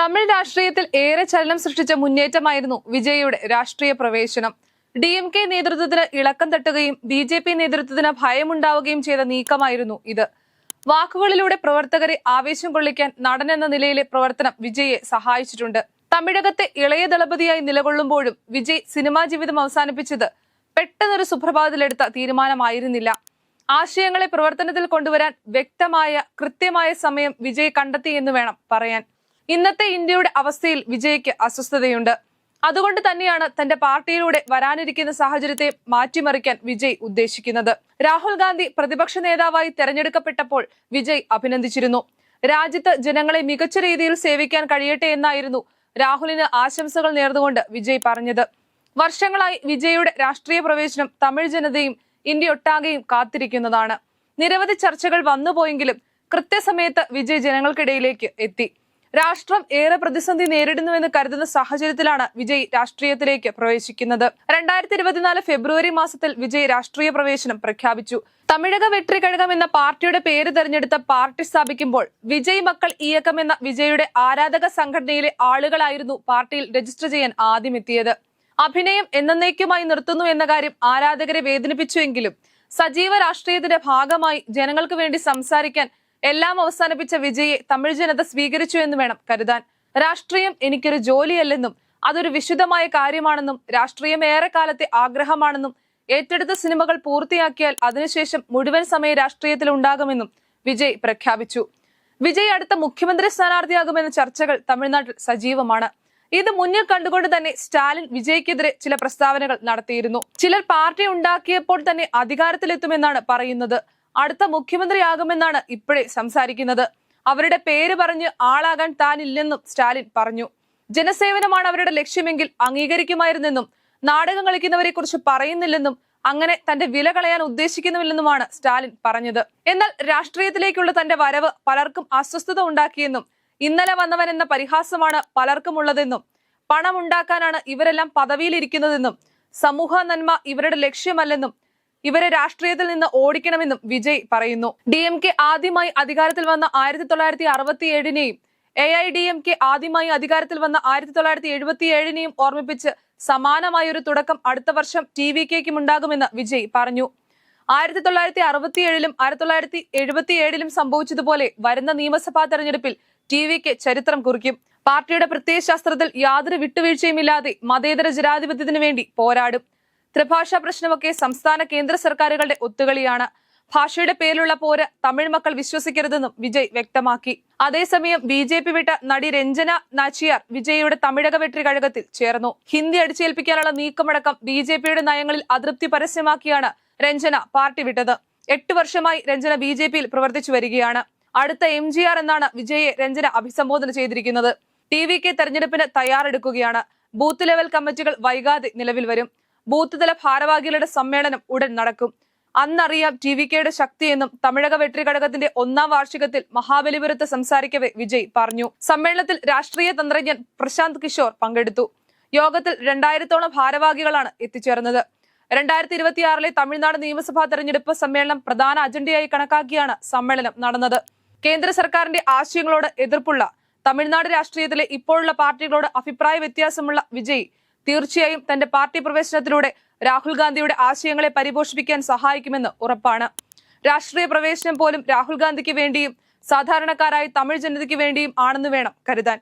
തമിഴ് രാഷ്ട്രീയത്തിൽ ഏറെ ചലനം സൃഷ്ടിച്ച മുന്നേറ്റമായിരുന്നു വിജയയുടെ രാഷ്ട്രീയ പ്രവേശനം. ഡി എം കെ നേതൃത്വത്തിന് ഇളക്കം തട്ടുകയും ബി ജെ പി നേതൃത്വത്തിന് ഭയമുണ്ടാവുകയും ചെയ്ത നീക്കമായിരുന്നു ഇത്. വാക്കുകളിലൂടെ പ്രവർത്തകരെ ആവേശം കൊള്ളിക്കാൻ നടൻ എന്ന നിലയിലെ പ്രവർത്തനം വിജയെ സഹായിച്ചിട്ടുണ്ട്. തമിഴകത്തെ ഇളയ ദളപതിയായി നിലകൊള്ളുമ്പോഴും വിജയ് സിനിമാ ജീവിതം അവസാനിപ്പിച്ചത് പെട്ടെന്നൊരു സുപ്രഭാതത്തിലെടുത്ത തീരുമാനമായിരുന്നില്ല. ആശയങ്ങളെ പ്രവർത്തനത്തിൽ കൊണ്ടുവരാൻ വ്യക്തമായ കൃത്യമായ സമയം വിജയ് കണ്ടെത്തിയെന്ന് വേണം പറയാൻ. ഇന്നത്തെ ഇന്ത്യയുടെ അവസ്ഥയിൽ വിജയ്ക്ക് അസ്വസ്ഥതയുണ്ട്. അതുകൊണ്ട് തന്നെയാണ് തന്റെ പാർട്ടിയിലൂടെ വരാനിരിക്കുന്ന സാഹചര്യത്തെ മാറ്റിമറിക്കാൻ വിജയ് ഉദ്ദേശിക്കുന്നത്. രാഹുൽ ഗാന്ധി പ്രതിപക്ഷ നേതാവായി തെരഞ്ഞെടുക്കപ്പെട്ടപ്പോൾ വിജയ് അഭിനന്ദിച്ചിരുന്നു. രാജ്യത്ത് ജനങ്ങളെ മികച്ച രീതിയിൽ സേവിക്കാൻ കഴിയട്ടെ എന്നായിരുന്നു രാഹുലിന് ആശംസകൾ നേർന്നുകൊണ്ട് വിജയ് പറഞ്ഞത്. വർഷങ്ങളായി വിജയുടെ രാഷ്ട്രീയ പ്രവേശനം തമിഴ് ജനതയും ഇന്ത്യ ഒട്ടാകെയും കാത്തിരിക്കുന്നതാണ്. നിരവധി ചർച്ചകൾ വന്നുപോയെങ്കിലും കൃത്യസമയത്ത് വിജയ് ജനങ്ങൾക്കിടയിലേക്ക് എത്തി. രാഷ്ട്രം ഏറെ പ്രതിസന്ധി നേരിടുന്നുവെന്ന് കരുതുന്ന സാഹചര്യത്തിലാണ് വിജയ് രാഷ്ട്രീയത്തിലേക്ക് പ്രവേശിക്കുന്നത്. രണ്ടായിരത്തി ഇരുപത്തിനാല് ഫെബ്രുവരി മാസത്തിൽ വിജയ് രാഷ്ട്രീയ പ്രവേശനം പ്രഖ്യാപിച്ചു. തമിഴക വെട്രി കഴകം എന്ന പാർട്ടിയുടെ പേര് തെരഞ്ഞെടുത്ത പാർട്ടി സ്ഥാപിക്കുമ്പോൾ വിജയ് മക്കൾ ഇയക്കം എന്ന വിജയുടെ ആരാധക സംഘടനയിലെ ആളുകളായിരുന്നു പാർട്ടിയിൽ രജിസ്റ്റർ ചെയ്യാൻ ആദ്യമെത്തിയത്. അഭിനയം എന്നേക്കുമായി നിർത്തുന്നു എന്ന കാര്യം ആരാധകരെ വേദനിപ്പിച്ചുവെങ്കിലും സജീവ രാഷ്ട്രീയത്തിന്റെ ഭാഗമായി ജനങ്ങൾക്ക് വേണ്ടി സംസാരിക്കാൻ എല്ലാം അവസാനിപ്പിച്ച വിജയെ തമിഴ് ജനത സ്വീകരിച്ചു എന്ന് വേണം കരുതാൻ. രാഷ്ട്രീയം എനിക്കൊരു ജോലിയല്ലെന്നും അതൊരു വിശുദ്ധമായ കാര്യമാണെന്നും രാഷ്ട്രീയം ഏറെക്കാലത്തെ ആഗ്രഹമാണെന്നും ഏറ്റെടുത്ത സിനിമകൾ പൂർത്തിയാക്കിയാൽ അതിനുശേഷം മുഴുവൻ സമയ രാഷ്ട്രീയത്തിൽ ഉണ്ടാകുമെന്നും വിജയ് പ്രഖ്യാപിച്ചു. വിജയ് അടുത്ത മുഖ്യമന്ത്രി സ്ഥാനാർത്ഥിയാകുമെന്ന ചർച്ചകൾ തമിഴ്നാട്ടിൽ സജീവമാണ്. ഇത് മുന്നിൽ കണ്ടുകൊണ്ട് തന്നെ സ്റ്റാലിൻ വിജയ്ക്കെതിരെ ചില പ്രസ്താവനകൾ നടത്തിയിരുന്നു. ചിലർ പാർട്ടി ഉണ്ടാക്കിയപ്പോൾ തന്നെ അധികാരത്തിലെത്തുമെന്നാണ് പറയുന്നത്. അടുത്ത മുഖ്യമന്ത്രിയാകുമെന്നാണ് ഇപ്പോഴേ സംസാരിക്കുന്നത്. അവരുടെ പേര് പറഞ്ഞ് ആളാകാൻ താനില്ലെന്നും സ്റ്റാലിൻ പറഞ്ഞു. ജനസേവനമാണ് അവരുടെ ലക്ഷ്യമെങ്കിൽ അംഗീകരിക്കുമായിരുന്നെന്നും നാടകം കളിക്കുന്നവരെ കുറിച്ച് പറയുന്നില്ലെന്നും അങ്ങനെ തന്റെ വില കളയാൻ ഉദ്ദേശിക്കുന്നുമില്ലെന്നുമാണ് സ്റ്റാലിൻ പറഞ്ഞത്. എന്നാൽ രാഷ്ട്രീയത്തിലേക്കുള്ള തന്റെ വരവ് പലർക്കും അസ്വസ്ഥത ഉണ്ടാക്കിയെന്നും ഇന്നലെ വന്നവൻ എന്ന പരിഹാസമാണ് പലർക്കും ഉള്ളതെന്നും പണം ഉണ്ടാക്കാനാണ് ഇവരെല്ലാം പദവിയിലിരിക്കുന്നതെന്നും സമൂഹ നന്മ ഇവരുടെ ലക്ഷ്യമല്ലെന്നും ഇവരെ രാഷ്ട്രീയത്തിൽ നിന്ന് ഓടിക്കണമെന്നും വിജയ് പറയുന്നു. ഡി എം കെ ആദ്യമായി അധികാരത്തിൽ വന്ന ആയിരത്തി തൊള്ളായിരത്തി അറുപത്തി ഏഴിനെയും A I D M K ആദ്യമായി അധികാരത്തിൽ വന്ന ആയിരത്തി തൊള്ളായിരത്തി എഴുപത്തി ഏഴിനെയും ഓർമ്മിപ്പിച്ച് സമാനമായ ഒരു തുടക്കം അടുത്ത വർഷം ടി വി കെക്കും ഉണ്ടാകുമെന്ന് വിജയ് പറഞ്ഞു. ആയിരത്തി തൊള്ളായിരത്തി അറുപത്തി ഏഴിലും ആയിരത്തി തൊള്ളായിരത്തി എഴുപത്തി ഏഴിലും സംഭവിച്ചതുപോലെ വരുന്ന നിയമസഭാ തെരഞ്ഞെടുപ്പിൽ ടി വിക്ക് ചരിത്രം കുറിക്കും. പാർട്ടിയുടെ പ്രത്യയശാസ്ത്രത്തിൽ യാതൊരു വിട്ടുവീഴ്ചയുമില്ലാതെ മതേതര ജനാധിപത്യത്തിനു വേണ്ടി പോരാടും. ത്രിഭാഷാ പ്രശ്നമൊക്കെ സംസ്ഥാന കേന്ദ്ര സർക്കാരുകളുടെ ഒത്തുകളിയാണ്. ഭാഷയുടെ പേരിലുള്ള പോര് തമിഴ് മക്കൾ വിശ്വസിക്കരുതെന്നും വിജയ് വ്യക്തമാക്കി. അതേസമയം ബി ജെ പി വിട്ട നടി രഞ്ജന നാച്ചിയാർ വിജയയുടെ തമിഴക വെട്രി കഴകത്തിൽ ചേർന്നു. ഹിന്ദി അടിച്ചേൽപ്പിക്കാനുള്ള നീക്കമടക്കം ബി ജെ പിയുടെ നയങ്ങളിൽ അതൃപ്തി പരസ്യമാക്കിയാണ് രഞ്ജന പാർട്ടി വിട്ടത്. എട്ട് വർഷമായി രഞ്ജന ബി ജെ പിയിൽ പ്രവർത്തിച്ചു വരികയാണ്. അടുത്ത എം ജി ആർ എന്നാണ് വിജയെ രഞ്ജന അഭിസംബോധന ചെയ്തിരിക്കുന്നത്. ടി വി കെ തെരഞ്ഞെടുപ്പിന് തയ്യാറെടുക്കുകയാണ്. ബൂത്ത് ലെവൽ കമ്മിറ്റികൾ വൈകാതെ നിലവിൽ വരും. ബൂത്ത് തല ഭാരവാഹികളുടെ സമ്മേളനം ഉടൻ നടക്കും. അന്നറിയാം ടി വി കെയുടെ ശക്തിയെന്നും തമിഴക വെട്രി ഘടകത്തിന്റെ ഒന്നാം വാർഷികത്തിൽ മഹാബലിപുരത്ത് സംസാരിക്കവെ വിജയ് പറഞ്ഞു. സമ്മേളനത്തിൽ രാഷ്ട്രീയ തന്ത്രജ്ഞൻ പ്രശാന്ത് കിഷോർ പങ്കെടുത്തു. യോഗത്തിൽ രണ്ടായിരത്തോളം ഭാരവാഹികളാണ് എത്തിച്ചേർന്നത്. രണ്ടായിരത്തി ഇരുപത്തിയാറിലെ തമിഴ്നാട് നിയമസഭാ തെരഞ്ഞെടുപ്പ് സമ്മേളനം പ്രധാന അജണ്ടയായി കണക്കാക്കിയാണ് സമ്മേളനം നടന്നത്. കേന്ദ്ര സർക്കാരിന്റെ ആശയങ്ങളോട് എതിർപ്പുള്ള തമിഴ്നാട് രാഷ്ട്രീയത്തിലെ ഇപ്പോഴുള്ള പാർട്ടികളോട് അഭിപ്രായ വ്യത്യാസമുള്ള വിജയ് തീർച്ചയായും തന്റെ പാർട്ടി പ്രവേശനത്തിലൂടെ രാഹുൽ ഗാന്ധിയുടെ ആശയങ്ങളെ പരിപോഷിപ്പിക്കാൻ സഹായിക്കുമെന്ന് ഉറപ്പാണ്. രാഷ്ട്രീയ പ്രവേശനം പോലും രാഹുൽ ഗാന്ധിക്ക് വേണ്ടിയും സാധാരണക്കാരായ തമിഴ് ജനതയ്ക്ക് വേണ്ടിയും ആണെന്ന് വേണം കരുതാൻ.